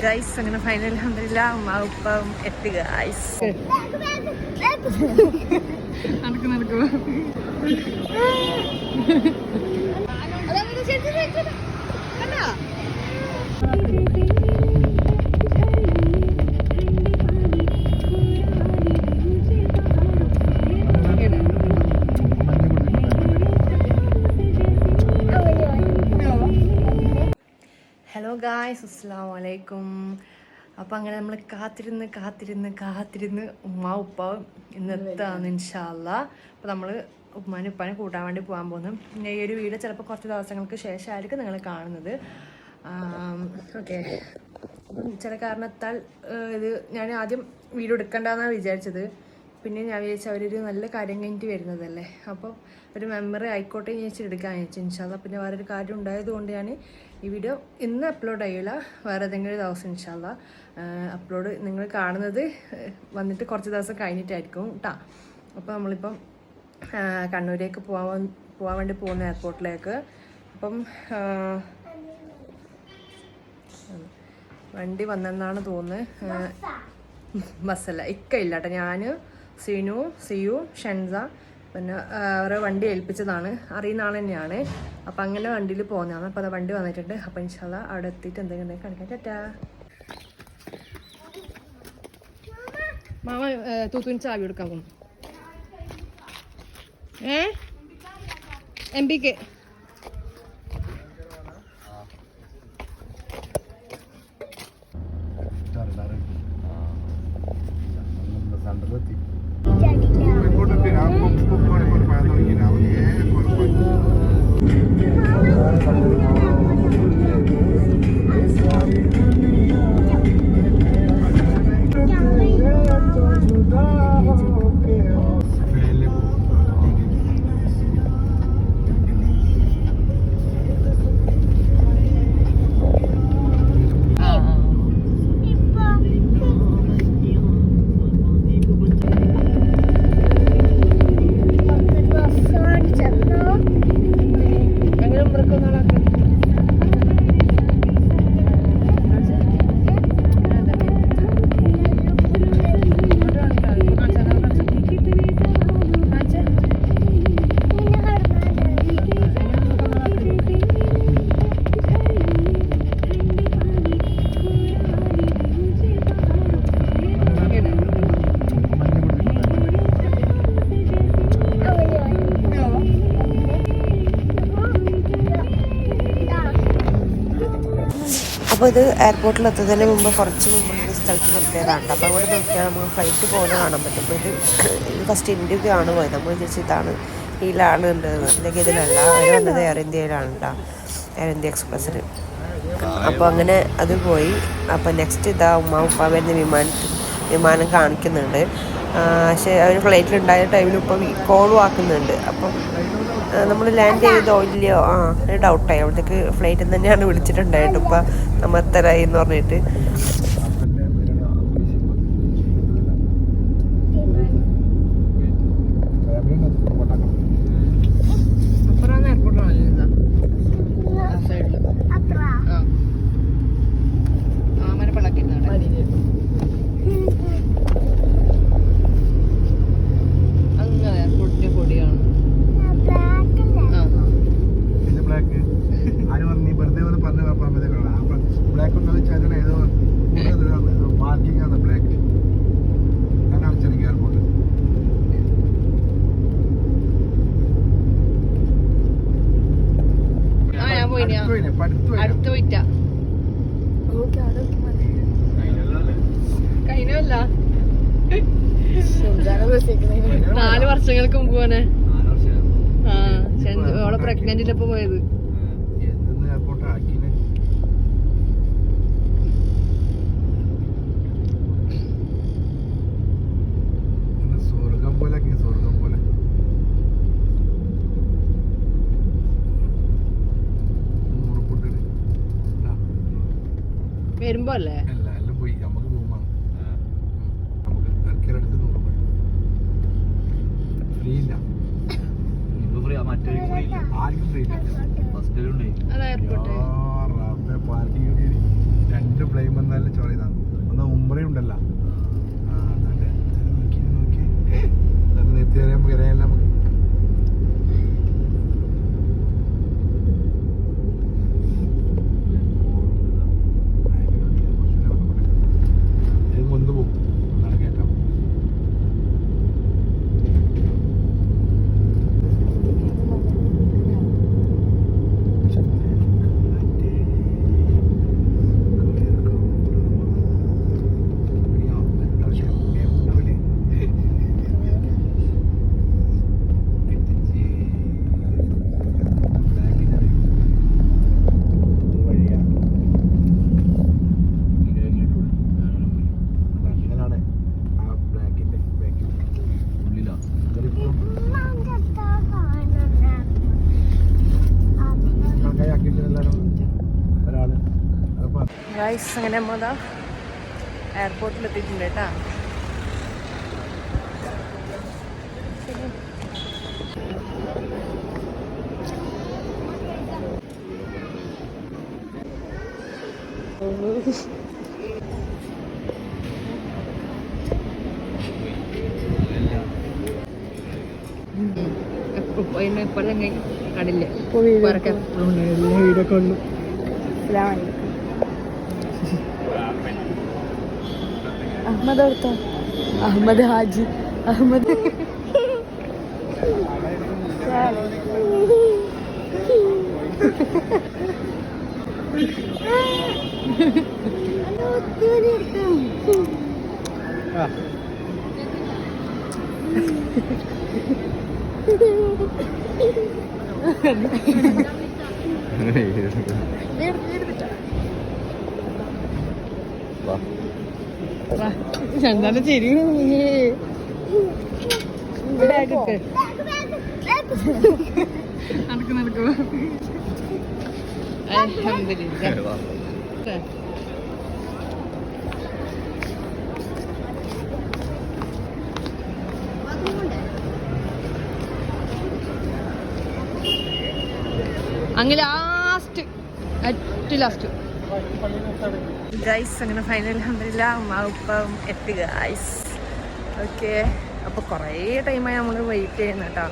Guys അങ്ങനെ final അലഹമില്ല ഉമ്മ എത്തി ഗൈസ് നടക്കും നടക്കും ഗായ്സ് അസ്സാം വലൈക്കും അപ്പം അങ്ങനെ നമ്മൾ കാത്തിരുന്ന് കാത്തിരുന്ന് കാത്തിരുന്ന് ഉമ്മ ഉപ്പ നിർത്താന്ന് ഇൻഷാല്ല അപ്പം നമ്മൾ ഉമ്മാനും ഉപ്പാനെ കൂട്ടാൻ വേണ്ടി പോകാൻ പോകുന്നു പിന്നെ ഈ ഒരു വീഡിയോ ചിലപ്പോൾ കുറച്ച് ദിവസങ്ങൾക്ക് ശേഷമായിരിക്കും നിങ്ങൾ കാണുന്നത്. ഓക്കെ. ചില കാരണത്താൽ ഇത് ഞാൻ ആദ്യം വീഡിയോ എടുക്കണ്ടെന്നാണ് വിചാരിച്ചത്. പിന്നെ ഞാൻ വിചാരിച്ചു അവരൊരു നല്ല കാര്യം കഴിഞ്ഞിട്ട് വരുന്നതല്ലേ. അപ്പോൾ ഒരു മെമ്മറി ആയിക്കോട്ടെ എന്ന് വെച്ചിട്ട് എടുക്കാൻ വെച്ചു ഇൻഷാല്ല പിന്നെ വേറൊരു കാര്യം ഉണ്ടായതുകൊണ്ട് ഞാൻ ഈ വീഡിയോ ഇന്ന് അപ്ലോഡ് ചെയ്യില്ല വേറെ ഏതെങ്കിലും ദിവസം ഇൻഷാല്ല അപ്ലോഡ് നിങ്ങൾ കാണുന്നത് വന്നിട്ട് കുറച്ച് ദിവസം കഴിഞ്ഞിട്ടായിരിക്കും കേട്ടോ അപ്പോൾ നമ്മളിപ്പം കണ്ണൂരേക്ക് പോകാൻ പോകാൻ വേണ്ടി പോകുന്ന എയർപോർട്ടിലേക്ക് അപ്പം വണ്ടി വന്നെന്നാണ് തോന്നുന്നത്. ബസ്സല്ല ഇക്ക ഇല്ല കേട്ടോ ഞാൻ സീനു സിയു ഷൻസ. പിന്നെ അവരെ വണ്ടി ഏൽപ്പിച്ചതാണ്. അറിയുന്ന ആൾ തന്നെയാണ്. അപ്പം അങ്ങനെ വണ്ടിയിൽ പോകുന്നതാണ് അപ്പോൾ അത് വണ്ടി വന്നിട്ടുണ്ട്. അപ്പം ഇൻഷാല്ല അവിടെ എത്തിയിട്ട് എന്തെങ്കിലും കാണിക്കാം. ടാറ്റാ. മാമ തൂത്തുവിന് ചാവി കൊടുക്കാൻ പോകും ഏ? എം പി സെന്ററിലെത്തി അപ്പോൾ ഇത് എയർപോർട്ടിൽ എത്തുന്നതിന് മുമ്പ് കുറച്ച് മുമ്പ് ഒരു സ്ഥലത്ത് നിർത്തിയതാണ്. അപ്പോൾ അവിടെ നിർത്തിയാൽ നമുക്ക് ഫ്ലൈറ്റ് പോകുന്നത് കാണാൻ പറ്റും. അപ്പോൾ ഇത് ഫസ്റ്റ് ഇന്ത്യയ്ക്ക് ആണ് പോയത്. നമ്മൾ വിചാരിച്ചു ഇതാണ് ഇതിലാണ് ഉണ്ട് അല്ലെങ്കിൽ ഇതിലല്ല അവർ വന്നത് എയർ ഇന്ത്യയിലാണ് കേട്ടോ എയർ ഇന്ത്യ എക്സ്പ്രസ്സിൽ അപ്പോൾ അങ്ങനെ അത് പോയി. അപ്പോൾ നെക്സ്റ്റ് ഇതാ ഉമ്മ ഉപ്പ വരുന്ന വിമാനത്തിൽ വിമാനം കാണിക്കുന്നുണ്ട്. പക്ഷേ അവർ ഫ്ലൈറ്റിലുണ്ടായ ടൈമിൽ ഇപ്പോൾ കോളും ആക്കുന്നുണ്ട്. അപ്പം നമ്മൾ ലാൻഡ് ചെയ്തോ ഇല്ലയോ ആ ഡൗട്ടായി അവിടത്തേക്ക് ഫ്ലൈറ്റിൽ തന്നെയാണ് വിളിച്ചിട്ടുണ്ടായിട്ട് ഇപ്പം നമ്മൾ എത്തരായി എന്ന് പറഞ്ഞിട്ട്. നാല് വർഷങ്ങൾക്ക് മുമ്പ് പോനെ ആ ഓളെ പ്രഗ്നന്റിലപ്പോ പോയത്. വരുമ്പോ എയർപോർട്ട് ആക്കിന് ഇന്ന് സ്വർഗം പോലെ ആക്കി സ്വർഗം പോലെ നൂറ് ഫുഡ് വരുമ്പോ അല്ലേ അല്ല എല്ലാം പോയി നമുക്ക് പോകുമ്പോൾ നമുക്ക് തിരക്കിലടുത്ത് നൂറ് പോയി ഫ്രീ ഇല്ല ആർക്കും ഫ്രീ ഇല്ല അത് പാർട്ടി പാർക്കിംഗ് രണ്ട് ഫ്ലെയിം വന്നാലും ചോറിയതാണ് ഒന്ന് ഉമ്പറയുണ്ടല്ലോ ഗൈസ് അങ്ങനെ നമ്മതാ എയർപോർട്ടിൽ എത്തിയിട്ടുണ്ട് കേട്ടാ ഇപ്പോഴും കണ്ടില്ലേ പറക്കാൻ അഹമ്മദ് എടുത്തോ അഹമ്മദ് ഹാജി അഹമ്മദ് എന്താണ് ശരി നടക്ക് നടക്കൂ അങ്ങ് ലാസ്റ്റ് ഏറ്റവും ലാസ്റ്റ് ഗൈസ് അങ്ങനെ ഫൈനൽ അലഹമില്ല ഉമ്മ ഉപ്പം എത്തി ഗൈസ് ഓക്കെ അപ്പോൾ കുറേ ടൈമായി നമ്മൾ വെയിറ്റ് ചെയ്യുന്ന കേട്ടോ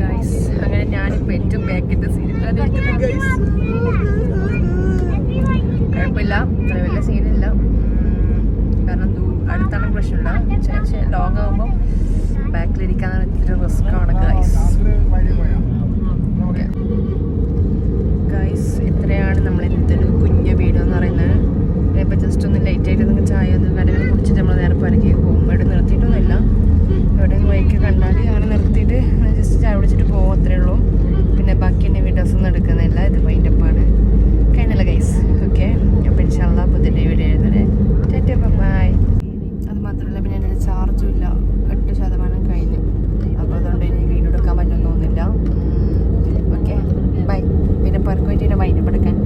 ഗൈസ് അങ്ങനെ ഞാനിപ്പോൾ ഏറ്റവും ബാക്കിന്റെ സീനിലാണ് ഇരിക്കുന്നത് കുഴപ്പമില്ല. അത്ര വലിയ സീനില്ല കാരണം അടുത്താണ് പ്രശ്നമില്ല പക്ഷേ ലോങ് ആകുമ്പോൾ ബാക്കിലിരിക്കാൻ ഇത്തിരി റിസ്ക് ആണ് ഗൈസ് ഇത്രയാണ് നമ്മൾ ഇന്നത്തെ ഒരു കുഞ്ഞ വീഡിയോ എന്ന് പറയുന്നത് ഇപ്പോൾ ലേറ്റ് ആയിട്ട് നിങ്ങൾ ചായ ഒന്ന് വരവിനെ കുടിച്ചിട്ട് നമ്മൾ നേരെ പരക്കി പോകും ഇവിടെ നിർത്തിയിട്ടൊന്നുമില്ല. ഇവിടെ വൈക്ക് കണ്ടാൽ അങ്ങനെ നിർത്തിയിട്ട് ജസ്റ്റ് ചായ കുടിച്ചിട്ട് പോകും അത്രേ ഉള്ളൂ. പിന്നെ ബാക്കി എന്റെ വീഡിയോസ് ഒന്നും എടുക്കുന്നില്ല ഇത് വൈൻഡപ്പാണ് കഴിഞ്ഞല്ല ഗൈസ് ഓക്കെ അപ്പം ഇൻഷാല്ല പുതിയ വീഡിയോ എഴുതുന്നത് ടാറ്റ ബൈ അത് മാത്രമല്ല പിന്നെ എന്റെ ചാർജും ഇല്ല. എട്ട് ശതമാനം കഴിഞ്ഞു. അപ്പോൾ അതുകൊണ്ട് ഇനി വീഡിയോ എടുക്കാൻ പറ്റുമെന്ന് തോന്നുന്നില്ല. ഓക്കെ ബൈ പിന്നെ പെർക്ക് മൈൻഡ് എടുക്കാൻ